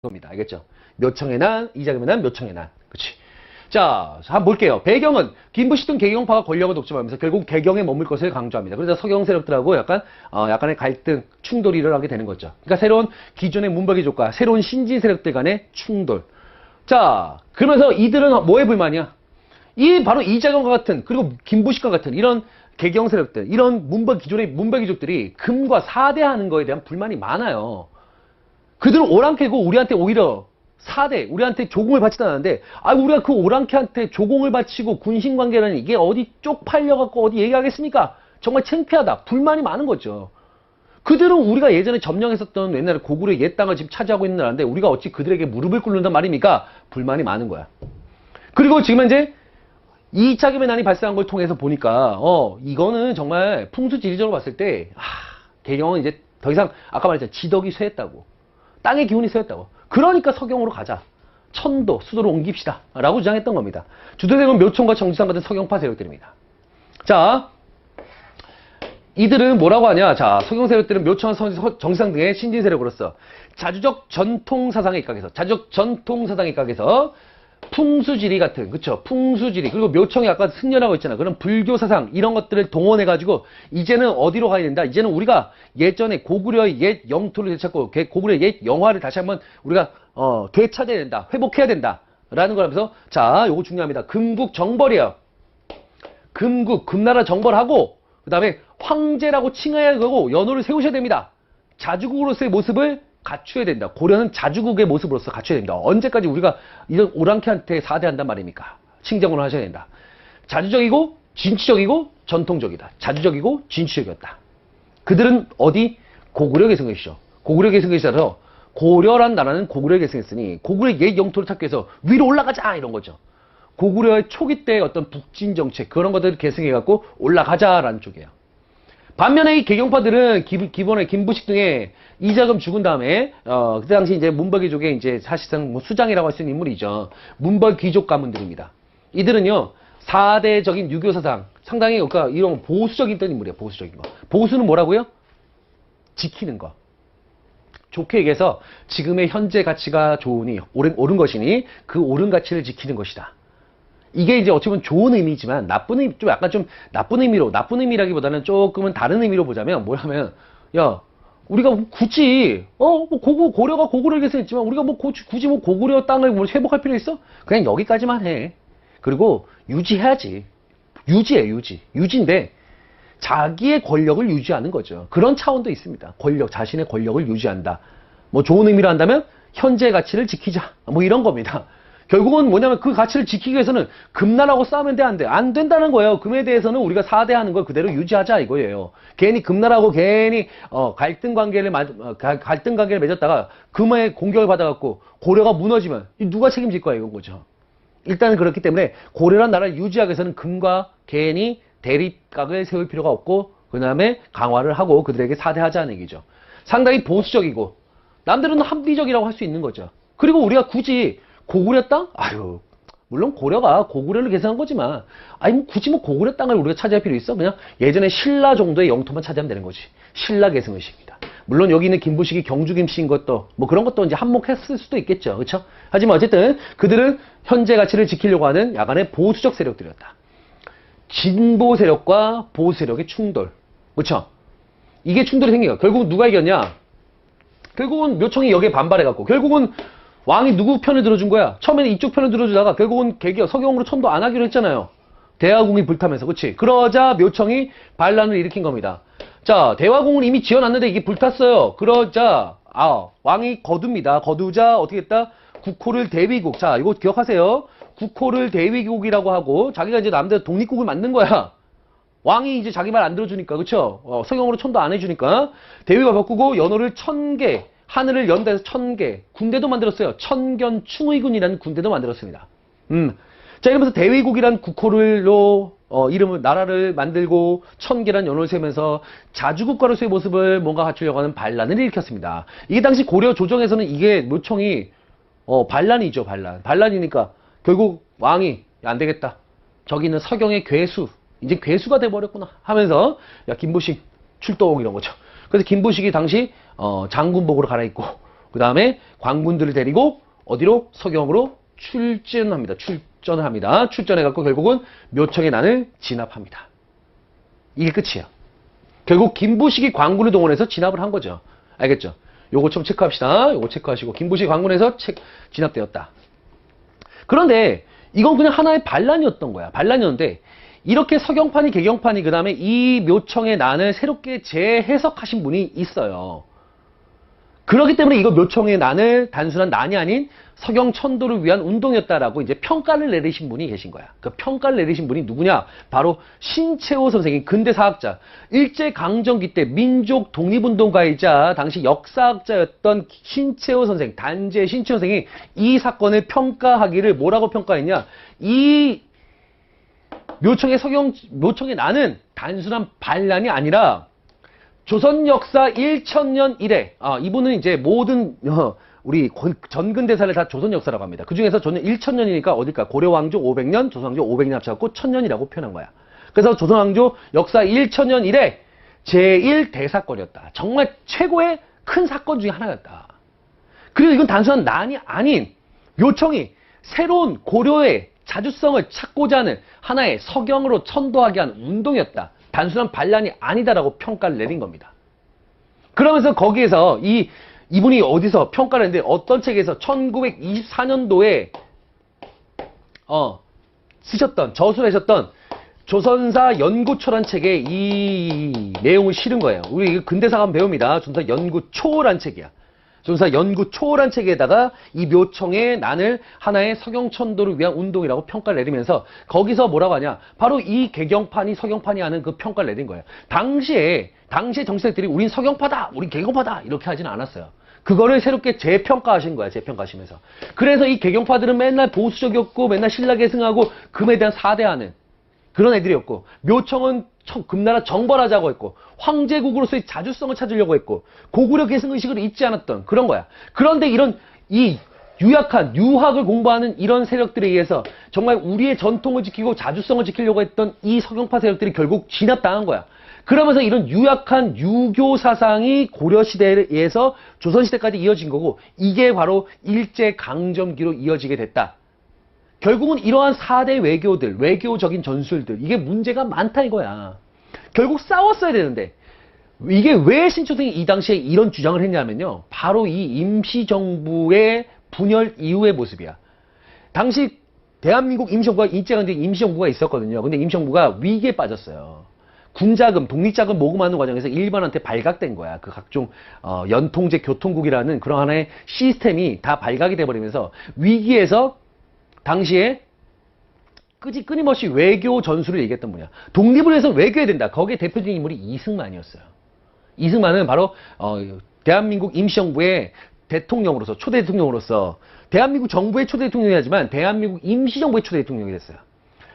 겁니다. 알겠죠? 묘청의 난, 이자금의 난, 묘청의 난. 그치? 자, 한번 볼게요. 배경은 김부시등 개경파가 권력을 독점하면서 결국 개경에 머물 것을 강조합니다. 그래서 서경 세력들하고 약간 어, 약간의 갈등, 충돌이 일어나게 되는 거죠. 그러니까 새로운 기존의 문박이족과 새로운 신진 세력들 간의 충돌. 자, 그러면서 이들은 뭐에 불만이야? 이 바로 이자경과 같은 그리고 김부식과 같은 이런 개경 세력들, 이런 문박 기존의 문박이족들이 금과 사대하는 거에 대한 불만이 많아요. 그들은 오랑캐고 우리한테 오히려 사대 우리한테 조공을 바치지 않았는데 아 우리가 그 오랑캐한테 조공을 바치고 군신 관계라는 이게 어디 쪽팔려 갖고 어디 얘기하겠습니까? 정말 창피하다. 불만이 많은 거죠. 그들은 우리가 예전에 점령했었던 옛날에 고구려의 옛 땅을 지금 차지하고 있는 나라인데 우리가 어찌 그들에게 무릎을 꿇는단 말입니까? 불만이 많은 거야. 그리고 지금 현재 이 자금의 난이 발생한 걸 통해서 보니까 어 이거는 정말 풍수지리적으로 봤을 때 하, 개경은 이제 더 이상 아까 말했잖아 지덕이 쇠했다고 땅의 기운이 쇠했다고. 그러니까 서경으로 가자. 천도 수도로 옮깁시다. 라고 주장했던 겁니다. 주도세력은 묘총과 정지상 같은 서경파 세력들입니다. 자 이들은 뭐라고 하냐? 자 서경 세력들은 묘총 정지상 등의 신진 세력으로서 자주적 전통 사상에 입각해서 자주적 전통 사상에 입각해서 풍수지리 같은 그쵸? 풍수지리. 그리고 묘청이 아까 승려라고 했잖아. 그런 불교 사상 이런 것들을 동원해 가지고 이제는 어디로 가야 된다? 이제는 우리가 예전에 고구려의 옛 영토를 되찾고 개- 고구려의 옛 영화를 다시 한번 우리가 어 되찾아야 된다. 회복해야 된다. 라는 거라면서 자 요거 중요합니다. 금국 정벌이에요. 금국 금나라 정벌하고 그 다음에 황제라고 칭해야 되고 연호를 세우셔야 됩니다. 자주국으로서의 모습을 갖춰야 된다. 고려는 자주국의 모습으로서 갖춰야 된다. 언제까지 우리가 이런 오랑캐한테 사대한단 말입니까? 칭정을 하셔야 된다. 자주적이고 진취적이고 전통적이다. 자주적이고 진취적이었다. 그들은 어디? 고구려 계승이시죠. 고구려 계승이시라서 고려란 나라는 고구려 계승했으니 고구려 옛 영토를 찾기 위해서 위로 올라가자 이런 거죠. 고구려의 초기 때 어떤 북진 정책 그런 것들을 계승해갖고 올라가자라는 쪽이에요. 반면에 이 개경파들은 기, 기본에 김부식 등의 이자금 죽은 다음에 어 그때 당시 이제 문벌귀족의 이제 사실상 뭐 수장이라고 할 수 있는 인물이죠. 문벌귀족 가문들입니다. 이들은요 사대적인 유교 사상 상당히 그러니까 이런 보수적인 인물이에요. 보수적인 거. 보수는 뭐라고요? 지키는 거. 좋게 얘기해서 지금의 현재 가치가 좋으니 옳은, 옳은 것이니 그 옳은 가치를 지키는 것이다. 이게 이제 어찌 보면 좋은 의미지만 나쁜 의미, 좀 약간 좀 나쁜 의미로, 나쁜 의미라기보다는 조금은 다른 의미로 보자면 뭐냐면, 야, 우리가 굳이, 어, 뭐 고구, 고려가 고구려를 계승했지만 우리가 뭐 고- 굳이 뭐 고구려 땅을 뭐 회복할 필요 있어? 그냥 여기까지만 해. 그리고 유지해야지. 유지해, 유지. 유지인데, 자기의 권력을 유지하는 거죠. 그런 차원도 있습니다. 권력, 자신의 권력을 유지한다. 뭐 좋은 의미로 한다면 현재 가치를 지키자. 뭐 이런 겁니다. 결국은 뭐냐면 그 가치를 지키기 위해서는 금나라하고 싸우면 돼, 안 돼? 안 된다는 거예요. 금에 대해서는 우리가 사대하는 걸 그대로 유지하자 이거예요. 괜히 금나라하고 괜히 어, 갈등 관계를 마- 어, 가- 갈등 관계를 맺었다가 금의 공격을 받아갖고 고려가 무너지면 이 누가 책임질 거야 이건 거죠. 일단은 그렇기 때문에 고려란 나라를 유지하기 위해서는 금과 괜히 대립각을 세울 필요가 없고 그 다음에 강화를 하고 그들에게 사대하자는 얘기죠. 상당히 보수적이고 남들은 합리적이라고 할 수 있는 거죠. 그리고 우리가 굳이 고구려 땅? 아유 물론 고려가 고구려를 계승한 거지만 아니 뭐 굳이 뭐 고구려 땅을 우리가 차지할 필요 있어? 그냥 예전에 신라 정도의 영토만 차지하면 되는 거지. 신라 계승 의식입니다. 물론 여기 있는 김부식이 경주 김씨인 것도 뭐 그런 것도 이제 한몫했을 수도 있겠죠. 그렇죠? 하지만 어쨌든 그들은 현재 가치를 지키려고 하는 야간의 보수적 세력들이었다. 진보 세력과 보수 세력의 충돌. 그렇죠? 이게 충돌이 생겨요. 결국 누가 이겼냐? 결국은 묘청이 여기에 반발해갖고 결국은 왕이 누구 편을 들어준 거야? 처음에는 이쪽 편을 들어주다가 결국은 개기어 서경으로 천도 안 하기로 했잖아요. 대화궁이 불타면서 그치? 그러자 묘청이 반란을 일으킨 겁니다. 자 대화궁을 이미 지어놨는데 이게 불탔어요. 그러자 아 왕이 거둡니다. 거두자 어떻게 했다? 국호를 대위국. 자 이거 기억하세요. 국호를 대위국이라고 하고 자기가 이제 남대로 독립국을 만든 거야. 왕이 이제 자기 말 안 들어주니까 그쵸? 어, 성형으로 천도 안 해주니까 대위가 바꾸고 연호를 천개 하늘을 연다 해서 천개 군대도 만들었어요. 천견 충의군이라는 군대도 만들었습니다. 음. 자 이러면서 대위국이란 국호를로 어, 이름을 나라를 만들고 천개란 연호를 세면서 자주국가로서의 모습을 뭔가 갖추려고 하는 반란을 일으켰습니다. 이게 당시 고려 조정에서는 이게 묘청이 어, 반란이죠 반란. 반란이니까 결국 왕이 야, 안 되겠다. 저기는 서경의 괴수 이제 괴수가 돼 버렸구나 하면서 야 김부식 출동 이런 거죠. 그래서 김부식이 당시 어, 장군복으로 갈아입고 그 다음에 광군들을 데리고 어디로? 서경으로 출전합니다. 출전을 합니다. 출전해갖고 결국은 묘청의 난을 진압합니다. 이게 끝이에요. 결국 김부식이 광군을 동원해서 진압을 한 거죠. 알겠죠? 요거 좀 체크합시다. 요거 체크하시고 김부식이 광군에서 체- 진압되었다. 그런데 이건 그냥 하나의 반란이었던 거야. 반란이었는데 이렇게 서경판이 개경판이 그 다음에 이 묘청의 난을 새롭게 재해석하신 분이 있어요. 그렇기 때문에 이거 묘청의 난을 단순한 난이 아닌 서경 천도를 위한 운동이었다라고 이제 평가를 내리신 분이 계신 거야. 그 평가를 내리신 분이 누구냐? 바로 신채호 선생님, 근대 사학자. 일제 강점기 때 민족 독립운동가이자 당시 역사학자였던 신채호 선생, 단재 신채호 선생이 이 사건을 평가하기를 뭐라고 평가했냐? 이 묘청의 서경, 묘청의 난은 단순한 반란이 아니라 조선 역사 1000년 이래, 아, 이분은 이제 모든, 어, 우리 권- 전근 대사를 다 조선 역사라고 합니다. 그 중에서 저는 1000년이니까 어딜까? 고려 왕조 500년, 조선 왕조 500년 합쳐갖고 1000년이라고 표현한 거야. 그래서 조선 왕조 역사 1000년 이래 제1 대사건이었다. 정말 최고의 큰 사건 중에 하나였다. 그리고 이건 단순한 난이 아닌 요청이 새로운 고려의 자주성을 찾고자 하는 하나의 서경으로 천도하게 한 운동이었다. 단순한 반란이 아니다라고 평가를 내린 겁니다. 그러면서 거기에서 이 이분이 어디서 평가를 했는데 어떤 책에서 1924년도에 어 쓰셨던 저술을 하셨던 조선사 연구초란 책에 이 내용을 실은 거예요. 우리 근대사 가면 배웁니다. 조선사 연구초란 책이야. 조선사 연구초란 책에다가 이 묘청의 난을 하나의 서경천도를 위한 운동이라고 평가를 내리면서 거기서 뭐라고 하냐? 바로 이 개경판이 서경판이 하는 그 평가를 내린 거예요. 당시에 당시에 정치색들이 우린 서경파다, 우린 개경파다 이렇게 하지는 않았어요. 그거를 새롭게 재평가하신 거야, 재평가하시면서. 그래서 이 개경파들은 맨날 보수적이었고, 맨날 신라 계 승하고, 금에 대한 사대하는 그런 애들이었고, 묘청은 청- 금나라 정벌하자고 했고, 황제국으로서의 자주성을 찾으려고 했고, 고구려 계승 의식을 잊지 않았던 그런 거야. 그런데 이런, 이 유약한, 유학을 공부하는 이런 세력들에 의해서 정말 우리의 전통을 지키고 자주성을 지키려고 했던 이 서경파 세력들이 결국 진압당한 거야. 그러면서 이런 유약한 유교 사상이 고려 시대에 의해서 조선 시대까지 이어진 거고 이게 바로 일제 강점기로 이어지게 됐다. 결국은 이러한 4대 외교들, 외교적인 전술들 이게 문제가 많다 이거야. 결국 싸웠어야 되는데 이게 왜 신초등이 이 당시에 이런 주장을 했냐면요. 바로 이 임시정부의 분열 이후의 모습이야. 당시 대한민국 임시정부가 일제강점기 임시정부가 있었거든요. 근데 임시정부가 위기에 빠졌어요. 군자금, 독립자금 모금하는 과정에서 일본한테 발각된 거야. 그 각종 어, 연통제 교통국이라는 그런 하나의 시스템이 다 발각이 돼버리면서 위기에서 당시에 끄지 끊임없이 외교 전술을 얘기했던 분이야. 독립을 해서 외교해야 된다. 거기에 대표적인 인물이 이승만이었어요. 이승만은 바로 어, 대한민국 임시정부의 대통령으로서 초대 대통령으로서 대한민국 정부의 초대 대통령이 하지만 대한민국 임시정부의 초대 대통령이 됐어요.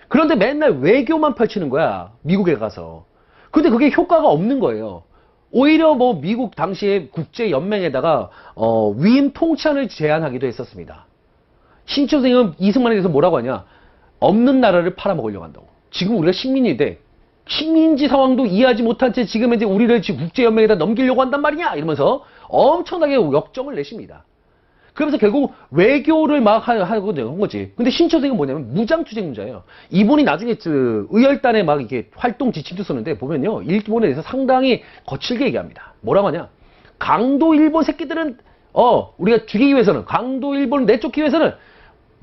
그런데 맨날 외교만 펼치는 거야. 미국에 가서. 근데 그게 효과가 없는 거예요. 오히려 뭐 미국 당시에 국제연맹에다가 어, 위임 통치안을 제안하기도 했었습니다. 신초 선생은 이승만에 대해서 뭐라고 하냐? 없는 나라를 팔아먹으려고 한다고. 지금 우리가 식민인데 식민지 상황도 이해하지 못한 채 지금 이제 우리를 국제연맹에다 넘기려고 한단 말이냐? 이러면서 엄청나게 역정을 내십니다. 그러면서 결국 외교를 막 하- 하고 한 거지. 근데 신초생은 뭐냐면 무장투쟁문자예요. 이분이 나중에 그 의열단에 막 이렇게 활동 지침도 썼는데 보면요. 일본에 대해서 상당히 거칠게 얘기합니다. 뭐라고 하냐. 강도 일본 새끼들은 어 우리가 죽이기 위해서는 강도 일본을 내쫓기 위해서는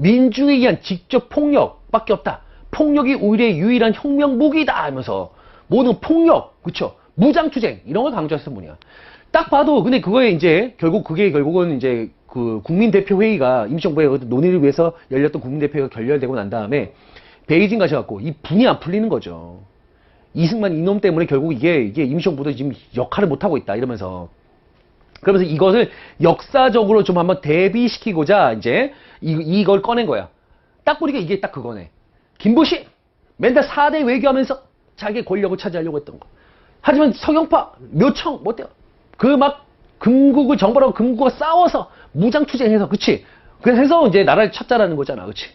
민중에 의한 직접 폭력밖에 없다. 폭력이 우리의 유일한 혁명 무기다 하면서 모든 폭력, 그쵸? 무장투쟁 이런 걸 강조했던 분이야. 딱 봐도 근데 그거에 이제 결국 그게 결국은 이제 그 국민대표 회의가 임시정부의 논의를 위해서 열렸던 국민대표가 결렬되고 난 다음에 베이징 가셔갖고 이 분이 안 풀리는 거죠. 이승만 이놈 때문에 결국 이게 이게 임시정부도 지금 역할을 못 하고 있다 이러면서 그러면서 이것을 역사적으로 좀 한번 대비시키고자 이제 이, 이걸 꺼낸 거야. 딱 보니까 이게 딱 그거네. 김보식 맨날 4대 외교하면서 자기 권력을 차지하려고 했던 거. 하지만 서경파, 묘청 뭐 어때요? 그 막 금국을 정벌하고 금국과 싸워서 무장투쟁해서 그치? 그래서 이제 나라를 찾자라는 거잖아, 그치?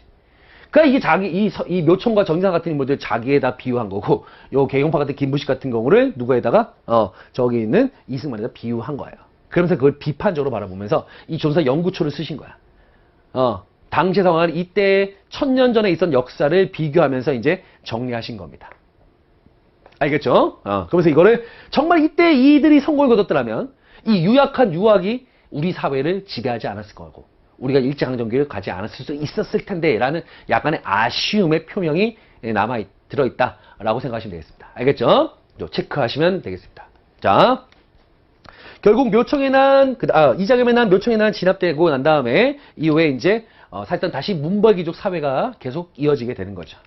그러니까 이게 자기 이, 서- 이 묘청과 정상 같은 인물들 자기에다 비유한 거고 요 개경파 같은 김부식 같은 경우를 누구에다가 어 저기 있는 이승만에다 비유한 거예요. 그러면서 그걸 비판적으로 바라보면서 이 조선사 연구초를 쓰신 거야. 어, 당시 상황을 이때 천년 전에 있던 역사를 비교하면서 이제 정리하신 겁니다. 알겠죠? 어, 그러면서 이거를 정말 이때 이들이 성공을 거뒀더라면 이 유약한 유학이 우리 사회를 지배하지 않았을 거고 우리가 일제강점기를 가지 않았을 수 있었을 텐데 라는 약간의 아쉬움의 표명이 남아 있- 들어있다라고 생각하시면 되겠습니다. 알겠죠? 요 체크하시면 되겠습니다. 자, 결국 묘청에 난, 그, 아, 이자금에 난 묘청에 난 진압되고 난 다음에 이후에 이제, 어, 사실상 다시 문벌 귀족 사회가 계속 이어지게 되는 거죠.